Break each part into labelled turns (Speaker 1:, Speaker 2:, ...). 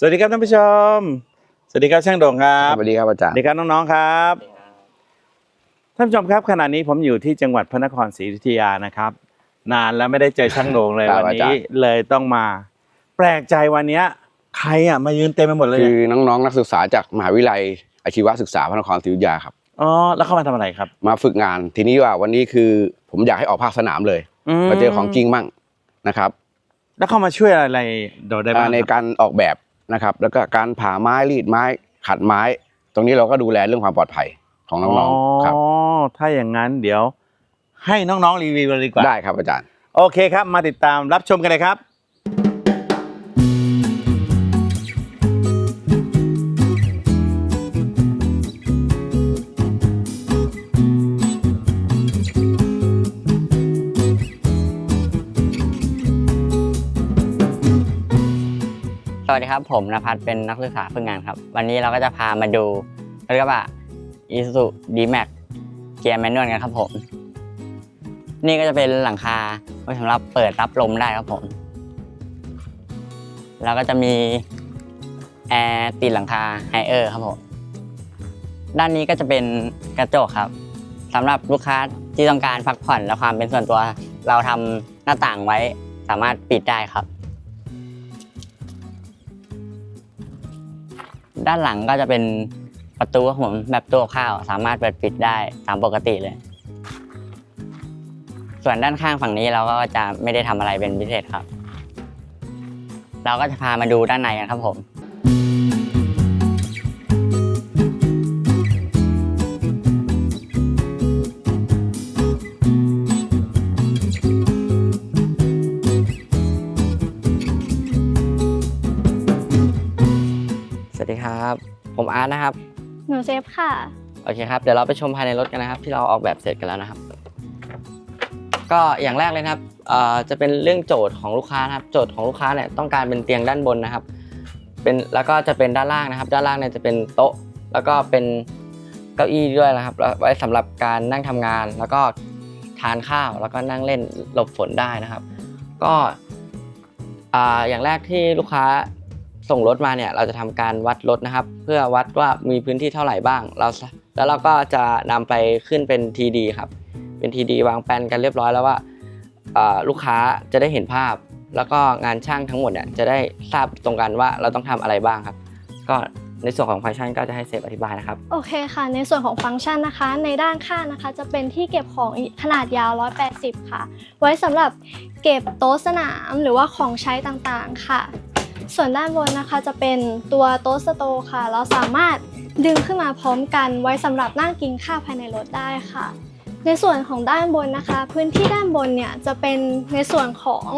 Speaker 1: สวัสดีครับท่านผู้ชม สวัสดีครับช่างโด่งครับ
Speaker 2: สวัสดีครับอาจาร
Speaker 1: ส
Speaker 2: ย์
Speaker 1: วัสดีครับน้องๆครับ ท่านผู้ชมครับขณะนี้ผมอยู่ที่จังหวัดพระนครศรีอยุธยานะครับ นานแล้วไม่ได้เจอช่างโด่งเลย
Speaker 2: ครับ
Speaker 1: วัน
Speaker 2: อาจาร
Speaker 1: นี้
Speaker 2: ย์
Speaker 1: เลยต้องมา แปลกใจวันเนี้ยใครอะมายืนเต็มไปหมดเลย
Speaker 2: คือ
Speaker 1: เนี่ย
Speaker 2: น้องๆนักศึกษาจากมหาวิทยาลัยอาชีวศึกษาพระนครศรีอยุธยาครับ
Speaker 1: อ๋อแล้วเข้ามาทำอะไรครับ
Speaker 2: มาฝึกงาน ทีนี้ว่าวันนี้คือผมอยากให้ออกภาคสนามเลย
Speaker 1: ม
Speaker 2: มาเจอของจริงมั่งนะครับ
Speaker 1: แล้วเข้ามาช่วยอะไรโดดได้บ้าง
Speaker 2: อ่าใน
Speaker 1: ครับ
Speaker 2: การออกแบบ นะครับ แล้วก็การผ่าไม้รีดไม้ขัดไม้ ตรงนี้เราก็ดูแลเรื่องความปลอดภัยของน้องๆครับ
Speaker 1: อ๋อถ้าอย่างนั้นเดี๋ยวให้น้องๆรีวิวเลยดีกว่า
Speaker 2: ได้ครับอาจารย์
Speaker 1: โอเคครับ มาติดตามรับชมกันเลยครับ
Speaker 3: สวัสดีครับ ผมนภัสเป็นนักศึกษาฝึกงานครับ วันนี้เราก็จะพามาดูเรียกว่า Isuzu D-Max เกียร์แมนนวลกันครับผม นี่ก็จะเป็นหลังคาไว้สำหรับเปิดรับลมได้ครับผม แล้วก็จะมีแอร์ติดหลังคาไฮเออร์ครับผม ด้านนี้ก็จะเป็นกระจกครับสำหรับลูกค้าที่ต้องการพักผ่อนและความเป็นส่วนตัว เราทำหน้าต่างไว้สามารถปิดได้ครับ ด้านหลังก็จะเป็นประตูครับผมแบบตัวข้าวสามารถเปิดปิดได้ตามปกติเลย ส่วนด้านข้างฝั่งนี้เราก็จะไม่ได้ทำอะไรเป็นพิเศษครับ เราก็จะพามาดูด้านในกันครับผม สวัสดีครับ ผมอาร์ตนะครับ
Speaker 4: หนูเซฟค่ะ
Speaker 3: โอเคครับ เดี๋ยวเราไปชมภายในรถกันนะครับ ที่เราออกแบบเสร็จกันแล้วนะครับ ก็อย่างแรกเลยนะครับเอ่อจะเป็นเรื่องโจทย์ของลูกค้านะครับ โจทย์ของลูกค้าเนี่ยต้องการเป็นเตียงด้านบนนะครับ เป็นแล้วก็จะเป็นด้านล่างนะครับ ด้านล่างเนี่ยจะเป็นโต๊ะ แล้วก็เป็นเก้าอี้ด้วยนะครับแล้วไว้สำหรับการนั่งทำงาน แล้วก็ทานข้าวแล้วก็นั่งเล่นหลบฝนได้นะครับ ก็อ่าอย่างแรกที่ลูกค้า ส่งรถมาเนี่ยเราจะทำการวัดรถนะครับ เพื่อวัดว่ามีพื้นที่เท่าไหร่บ้างเราแล้วเราก็จะนำไปขึ้นเป็น TD ครับเป็น TD วางแปลนกันเรียบร้อยแล้วว่าลูกค้าจะได้เห็นภาพ แล้วก็งานช่างทั้งหมดเนี่ยจะได้ทราบตรงกันว่าเราต้องทำอะไรบ้างครับ ก็ในส่วนของฟังก์ชันก็จะให้เซฟอธิบายนะครับ
Speaker 4: โอเคค่ะ ในส่วนของฟังก์ชันนะคะ ในด้านข้างนะคะ จะเป็นที่เก็บของขนาดยาว 180 ค่ะ ไว้สำหรับเก็บโต๊ะสนามหรือว่าของใช้ต่างๆค่ะ ส่วนด้านบนนะคะจะเป็นตัวโต๊ะสโตค่ะ เราสามารถดึงขึ้นมาพร้อมกันไว้สำหรับนั่งกินข้าวภายในรถได้ค่ะ ในส่วนของด้านบนนะคะ พื้นที่ด้านบนเนี่ยจะเป็นในส่วนของ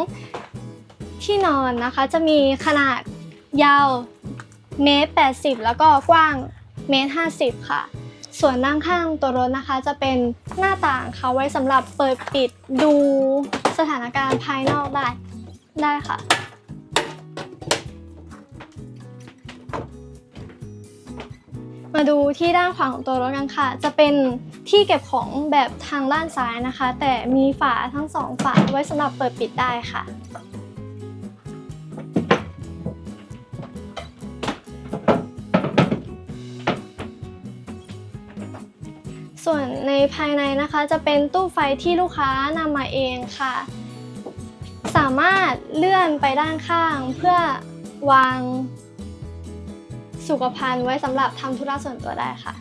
Speaker 4: ที่นอนนะคะ จะมีขนาดยาวเมตร80 แล้วก็กว้างเมตร50 ค่ะ ส่วนด้านข้างตัวรถนะคะ จะเป็นหน้าต่างค่ะไว้สำหรับเปิดปิดดูสถานการณ์ภายนอกได้ได้ค่ะ มาดูที่ด้านขวาของตัวรถกันค่ะ จะเป็นที่เก็บของแบบทางด้านซ้ายนะคะ แต่มีฝาทั้งสองฝาไว้สำหรับเปิดปิดได้ค่ะ ส่วนในภายในนะคะจะเป็นตู้ไฟที่ลูกค้านำมาเองค่ะ สามารถเลื่อนไปด้านข้างเพื่อวาง สุขภัณฑ์ไว้สำหรับทำธุระส่วนตัวได้ค่ะ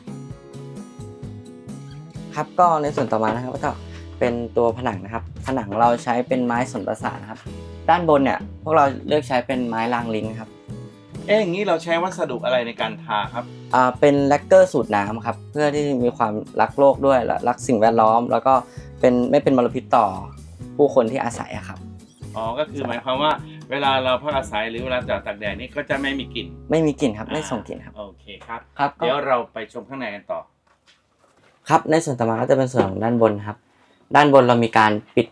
Speaker 3: ครับก็ในส่วนต่อมานะครับก็จะเป็นตัวผนังนะครับ ผนังเราใช้เป็นไม้สนประสานนะครับ ด้านบนเนี่ยพวกเราเลือกใช้เป็นไม้รางลิงครับ
Speaker 1: เอ๊ะอย่างนี้เราใช้วัสดุอะไรในการทาครับ
Speaker 3: อ่าเป็นแลกเกอร์สูตรน้ำครับเพื่อที่มีความรักโลกด้วยและรักสิ่งแวดล้อม แล้วก็เป็นไม่เป็นมลพิษต่อผู้คนที่อาศัยอะครับ
Speaker 1: อ๋อ ก็คือหมายความว่า เวลาเราพักอาศัยหรือเวลาจอดตากแดดนี่ก็จะไม่มีกลิ่น
Speaker 3: ไม่มีกลิ่นครับไม่ส่งกลิ่นครับ
Speaker 1: โอเคครับ
Speaker 3: ครับก็
Speaker 1: เดี๋ยวเราไปชมข้างในกันต่อ
Speaker 3: ครับในส่วนต่อมาก็จะเป็นส่วนของด้านบนครับ ด้านบนเรามีการปิด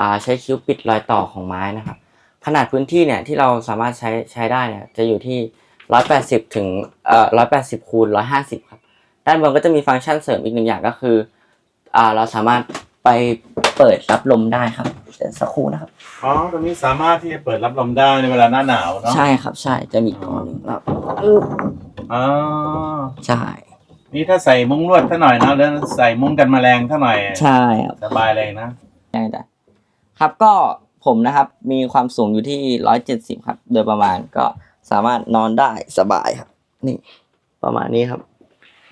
Speaker 3: อ่าใช้คิ้วปิดรอยต่อของไม้นะครับ ขนาดพื้นที่เนี่ยที่เราสามารถใช้ใช้ได้เนี่ยจะอยู่ที่ 180 ถึงเอ่อ180คูณ150 ครับ ด้านบนก็จะมีฟังก์ชันเสริมอีกหนึ่งอย่างก็คืออ่าเราสามารถ ไปไปเปิดรับลมได้ครับเดี๋ยวสักครู่นะครับ
Speaker 1: อ๋อตรงนี้สามารถที่จะเปิดรับลมได้ในเวลาหน้าหนาวเนาะ
Speaker 3: ใช่ครับ ใช่จะมีตัวหนึงครับ
Speaker 1: อ๋อ
Speaker 3: ใช่
Speaker 1: นี่ถ้าใส่มุ้งลวดถ้าหน่อยนะแล้วใส่มุ้งกันแมลงถ้าหน่อย
Speaker 3: ใช่ครับ
Speaker 1: สบายเลยนะ
Speaker 3: ได้ได้ครับก็ผมนะครับมีความสูงอยู่ที่ร้อยเจ็ดสิบครับ โดยประมาณก็สามารถนอนได้สบายครับ นี่ ประมาณนี้ครับ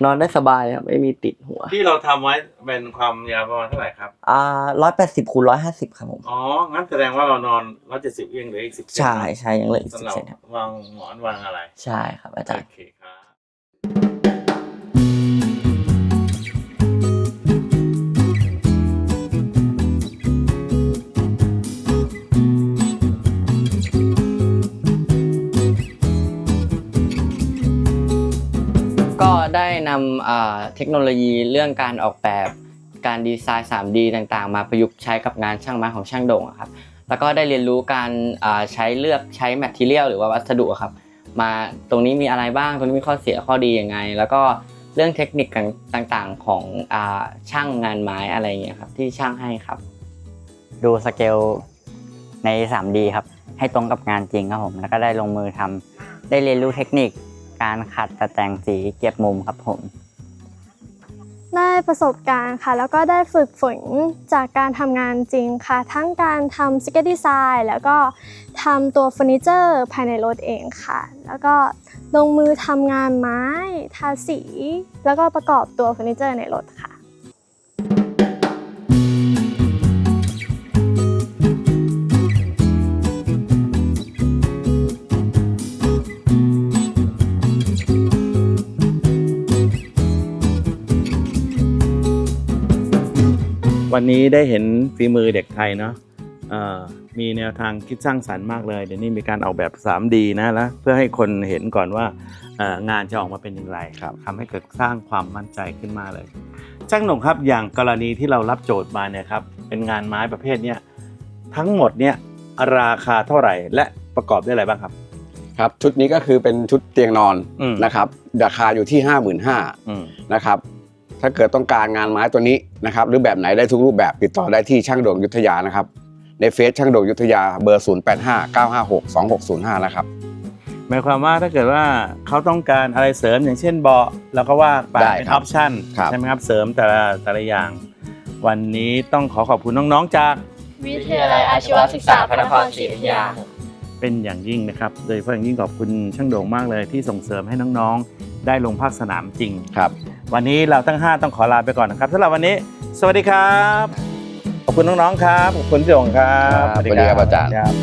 Speaker 3: นอนได้สบายครับไม่มีติดหัว
Speaker 1: ที่เราทำไว้เป็นความยาวประมาณเท่าไหร่ครับ
Speaker 3: อ่าร้อยแปดสิบคูณร้อยห้าสิบครับผม
Speaker 1: อ๋อ งั้นแสดงว่าเรานอนร้อยเจ็ดสิบเองหรืออีกสิบ
Speaker 3: ใช่ใช่ยังเหลืออีกสิ
Speaker 1: สำ
Speaker 3: บ
Speaker 1: หรับ
Speaker 3: เซนครับ
Speaker 1: วางหมอนวางอะไร
Speaker 3: ใช่ครับอาจาร
Speaker 1: โอ
Speaker 3: ย์
Speaker 1: เคครับ
Speaker 3: ได้นำเทคโนโลยีเรื่องการออกแบบการดีไซน์ 3D ต่างๆ มาประยุกต์ใช้กับงานช่างไม้ของช่างโด่งครับแล้วก็ได้เรียนรู้การใช้เลือกใช้แมทเทียลหรือว่าวัสดุครับมาตรงนี้มีอะไรบ้างตรงนี้มีข้อเสียข้อดียังไง แล้วก็เรื่องเทคนิคต่างๆของอช่างงานไม้อะไรอย่างเงี้ยครับที่ช่างให้ครับ
Speaker 5: ดูสเกลใน 3D ครับให้ตรงกับงานจริงครับผมแล้วก็ได้ลงมือทำได้เรียนรู้เทคนิค การขัดแต่แต่งสีเก็บมุมครับผม
Speaker 4: ได้ประสบการณ์ค่ะ แล้วก็ได้ฝึกฝนจากการทำงานจริงค่ะ ทั้งการทำสเก็ตดีไซน์แล้วก็ทำตัวเฟอร์นิเจอร์ภายในรถเองค่ะ แล้วก็ลงมือทำงานไม้ ทาสี แล้วก็ประกอบตัวเฟอร์นิเจอร์ในรถค่ะ
Speaker 1: วันนี้ได้เห็นฝีมือเด็กไทยเนาะเอ่อมีแนวทางคิดสร้างสรรค์มากเลย เดี๋ยวนี้มีการออกแบบ 3D นะแล้วเพื่อให้คนเห็นก่อนว่าเอ่องานจะออกมาเป็นอย่างไร
Speaker 2: ครับ
Speaker 1: ทำให้เกิดสร้างความมั่นใจขึ้นมาเลยช่างหนุ่มครับอย่างกรณีที่เรารับโจทย์มาเนี่ยครับเป็นงานไม้ประเภทเนี้ยทั้งหมดเนี่ยราคาเท่าไหร่ และประกอบด้วยอะไรบ้างครับ
Speaker 2: ครับชุดนี้ก็คือเป็นชุดเตียงนอน
Speaker 1: อืม
Speaker 2: นะครับราคาอยู่ที่ 5 5 0 0 0
Speaker 1: อืม
Speaker 2: นะครับถ้าเกิดต้องการงานไม้ตัวนี้ นะครับหรือแบบไหนได้ทุกรูปแบบติดต่อได้ที่ช่างโด่งยุทธยานะครับ ในเฟซช่างโด่งยุทธยาเบอร์ 0 8 5 9 5 6 2 6 0 5 นะครับ
Speaker 1: หมายความว่าถ้าเกิดว่าเขาต้องการอะไรเสริมอย่างเช่นเบาะเราก็ว่าไป
Speaker 2: ได้
Speaker 1: เป็น
Speaker 2: ค
Speaker 1: อ
Speaker 2: รั
Speaker 1: อบปชั่น
Speaker 2: ครับ
Speaker 1: ใช่ไหมครับเสริมแต่ละแต่ละอย่าง วันนี้ต้องขอขอบคุณน้องๆจาก
Speaker 4: วิทยาลัยอาชีวศึกษาพระนครศรีอยุธยา
Speaker 1: เป็นอย่างยิ่งนะครับ โดยเฉพาะอย่างยิ่งขอบคุณช่างโด่งมากเลยที่ส่งเสริมให้น้องๆ ได้ลงภาคสนามจริง
Speaker 2: ครับ
Speaker 1: วันนี้เราทั้ง 5 ต้องขอลาไปก่อนนะครับสำหรับวันนี้ สวัสดีครับ ขอบคุณน้องๆครับ ขอบคุณพี่โด่งครับ
Speaker 2: ครับสวัสดีครับอาจารย์
Speaker 1: ครับ